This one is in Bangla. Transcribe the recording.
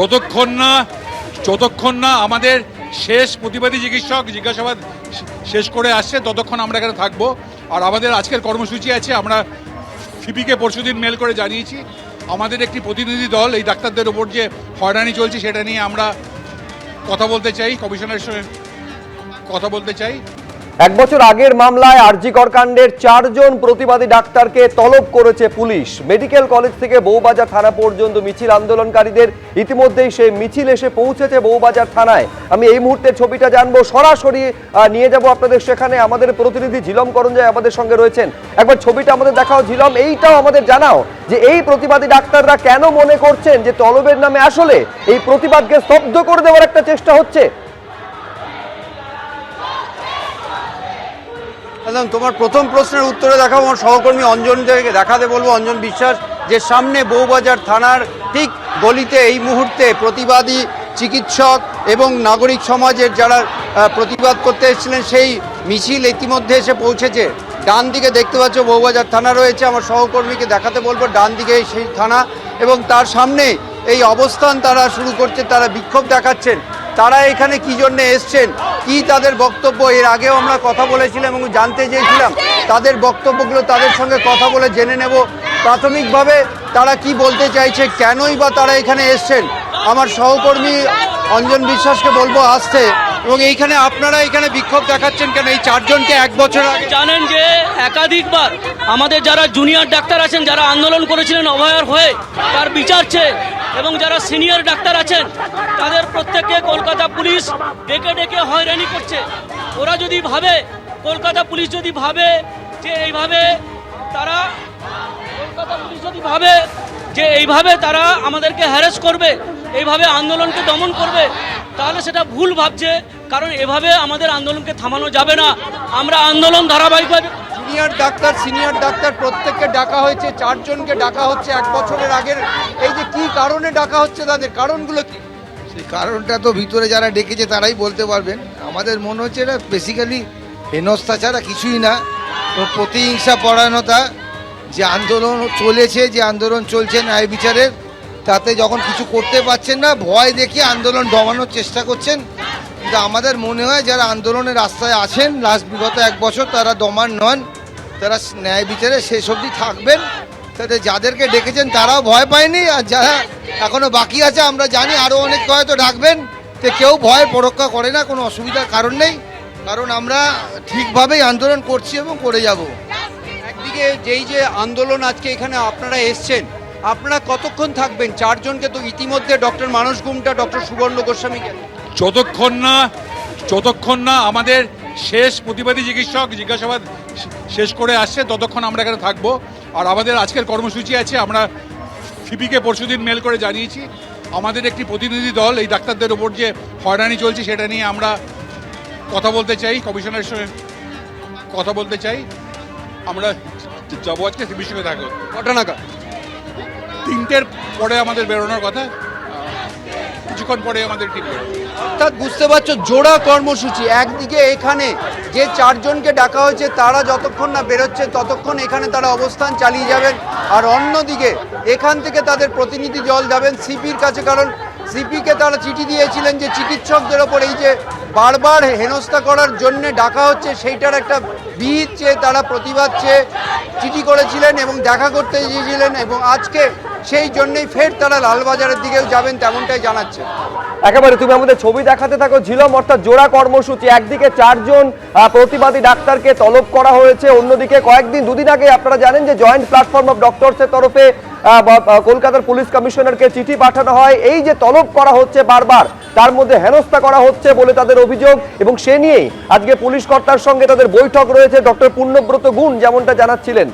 যতক্ষণ না যতক্ষণ না আমাদের শেষ প্রতিবাদী চিকিৎসক জিজ্ঞাসাবাদ শেষ করে আসছে, ততক্ষণ আমরা এখানে থাকব। আর আমাদের আজকের কর্মসূচি আছে, আমরা ফিপিকে পরশুদিন মেল করে জানিয়েছি। আমাদের একটি প্রতিনিধি দল, এই ডাক্তারদের ওপর যে হয়রানি চলছে, সেটা নিয়ে আমরা কথা বলতে চাই কমিশনের সঙ্গে কথা বলতে চাই। এক বছর আগের মামলায় আরজিকর কাণ্ডের চারজন প্রতিবাদী ডাক্তারকে তলব করেছে পুলিশ। মেডিকেল কলেজ থেকে বৌবাজার থানা পর্যন্ত মিছিল আন্দোলনকারীদের ইতিমধ্যেই সেই মিছিল এসে পৌঁছেছে বৌবাজার থানায়। আমি এই মুহূর্তে ছবিটা জানব। সরাসরি নিয়ে যাব আপনাদের সেখানে। আমাদের প্রতিনিধি ঝিলম করঞ্জয় আমাদের সঙ্গে রয়েছেন। একবার ছবিটা আমাদের দেখাও ঝিলম। এইটাও আমাদের জানাও যে এই প্রতিবাদী ডাক্তাররা কেন মনে করছেন যে তলবের নামে আসলে এই প্রতিবাদকে স্তব্ধ করে দেওয়ার একটা চেষ্টা হচ্ছে? একদম তোমার প্রথম প্রশ্নের উত্তরে দেখাবো আমার সহকর্মী অঞ্জনকে দেখাতে বলব। অঞ্জন বিশ্বাস, যে সামনে বউবাজার থানার ঠিক গলিতে এই মুহূর্তে প্রতিবাদী চিকিৎসক এবং নাগরিক সমাজের যারা প্রতিবাদ করতে এসেছিলেন, সেই মিছিল ইতিমধ্যে এসে পৌঁছেছে। ডান দিকে দেখতে পাচ্ছ বউবাজার থানা রয়েছে, আমার সহকর্মীকে দেখাতে বলব। ডান দিকে সেই থানা এবং তার সামনে এই অবস্থান তারা শুরু করছে, তারা বিক্ষোভ দেখাচ্ছেন। তারা এখানে কি জন্য এসছেন? কি তাদের বক্তব্য? এর আগেও আমরা কথা বলেছিলাম এবং জানতে চেয়েছিলাম। তাদের বক্তব্যগুলো তাদের সঙ্গে কথা বলে জেনে নেব। প্রাথমিকভাবে তারা কি বলতে চাইছে? কেনই বা তারা এখানে এসছেন? আমার সহকর্মী অঞ্জন বিশ্বাসকে বলব, আসতে। এবং এইখানে আপনারা এখানে বিক্ষোভ দেখাচ্ছেন কেন? এই চারজনকে এক বছর আগে জানেন যে একাধিকবার আমাদের যারা জুনিয়র ডাক্তার আছেন, যারা আন্দোলন করেছিলেন অভয়ার হয়ে, তার বিচার এবং যারা সিনিয়র ডাক্তার আছেন, তাদের প্রত্যেককে কলকাতা পুলিশ ডেকে ডেকে হয়রানি করছে। ওরা যদি ভাবে, কলকাতা পুলিশ যদি ভাবে যে এইভাবে তারা কলকাতা পুলিশ যদি ভাবে যে এইভাবে তারা আমাদেরকে হ্যারেস করবে, এইভাবে আন্দোলনকে দমন করবে তাহলে সেটা ভুল ভাবছে কারণ এভাবে আমাদের আন্দোলনকে থামানো যাবে না। আমরা আন্দোলন ধারাবাহিকভাবে সিনিয়র ডাক্তার সিনিয়র ডাক্তার প্রত্যেককে ডাকা হয়েছে চারজনকে ডাকা হচ্ছে এক বছরের আগের। এই যে কি কারণে ডাকা হচ্ছে তাদের কারণগুলো কি? সেই কারণটা তো ভিতরে যারা ডেকেছে তারাই বলতে পারবেন। আমাদের মনে হচ্ছে এটা বেসিক্যালি হেনস্থা ছাড়া কিছুই না। তো প্রতিহিংসা পরায়ণতা যে আন্দোলন চলেছে যে আন্দোলন চলছে ন্যায় বিচারের তাতে যখন কিছু করতে পারছেন না, ভয় দেখিয়ে আন্দোলন দমানোর চেষ্টা করছেন। কিন্তু আমাদের মনে হয় যারা আন্দোলনের রাস্তায় আছেন লাস্ট বিগত এক বছর তারা দমান নন, তারা ন্যায় বিচারে শেষ অবধি থাকবেন। তাতে যাদেরকে ডেকেছেন তারাও ভয় পায়নি, আর যারা এখনও বাকি আছে, আমরা জানি আরও অনেক হয়তো ডাকবেন। তো কেউ ভয় পরক্ষা করে না, কোনো অসুবিধার কারণ নেই। কারণ আমরা ঠিকভাবেই আন্দোলন করছি এবং করে যাব। একদিকে যেই যে আন্দোলন আজকে এখানে আপনারা এসছেন আপনারা কতক্ষণ থাকবেন? চারজনকে তো ইতিমধ্যে ডক্টর মানস গুমটা ডক্টর সুবর্ণ গোস্বামীকে। যতক্ষণ না যতক্ষণ না আমাদের শেষ প্রতিবাদী চিকিৎসক জিজ্ঞাসাবাদ শেষ করে আসছে ততক্ষণ আমরা এখানে থাকব। আর আমাদের আজকের কর্মসূচি আছে আমরা ফিপিকে পরশুদিন মেল করে জানিয়েছি। আমাদের একটি প্রতিনিধি দল এই ডাক্তারদের ওপর যে হয়রানি চলছে সেটা নিয়ে আমরা কথা বলতে চাই কমিশনের সঙ্গে কথা বলতে চাই। আমরা যাব আজকে সিবির সঙ্গে থাকব কটা নাগাদ তিনটের পরে আমাদের বেরোনোর কথা কিছুক্ষণ পরে আমাদের ঠিক অর্থাৎ বুঝতে পারছ, জোড়া কর্মসূচি, একদিকে এখানে যে চারজনকে ডাকা হয়েছে, তারা যতক্ষণ না বেরোচ্ছে, ততক্ষণ এখানে তারা অবস্থান চালিয়ে যাবেন। আর অন্যদিকে, এখান থেকে তাদের প্রতিনিধি দল যাবেন সিপির কাছে, কারণ সিপিকে তারা চিঠি দিয়েছিলেন যে চিকিৎসকদের ওপর এই যে বারবার হেনস্থা করার জন্য ডাকা হচ্ছে, সেইটার একটা বিহিত চেয়ে তারা প্রতিবাদ চেয়ে চিঠি করেছিলেন এবং দেখা করতে গিয়েছিলেন। এবং আজকে সেই জন্যই ফের তারা লালবাজারের দিকেও যাবেন তেমনটাই জানাচ্ছে। একেবারে তুমি আমাদের ছবি দেখাতে থাকো, ঝিলম অর্থাৎ জোড়া কর্মসূচি। একদিকে চারজন প্রতিবাদী ডাক্তারকে তলব করা হয়েছে, অন্যদিকে কয়েকদিন, দুদিন আগে আপনারা জানেন যে জয়েন্ট প্ল্যাটফর্ম অফ ডক্টরসের তরফে কলকাতার পুলিশ কমিশনারকে চিঠি পাঠানো হয়। এই যে তলব করা হচ্ছে বারবার, তার মধ্যে হেনস্থা করা হচ্ছে বলে তাদের অভিযোগ, এবং সে নিয়েই আজকে পুলিশ কর্তার সঙ্গে তাদের বৈঠক রয়েছে ডক্টর পূর্ণব্রত গুণ, যেমনটা জানাচ্ছিলেন।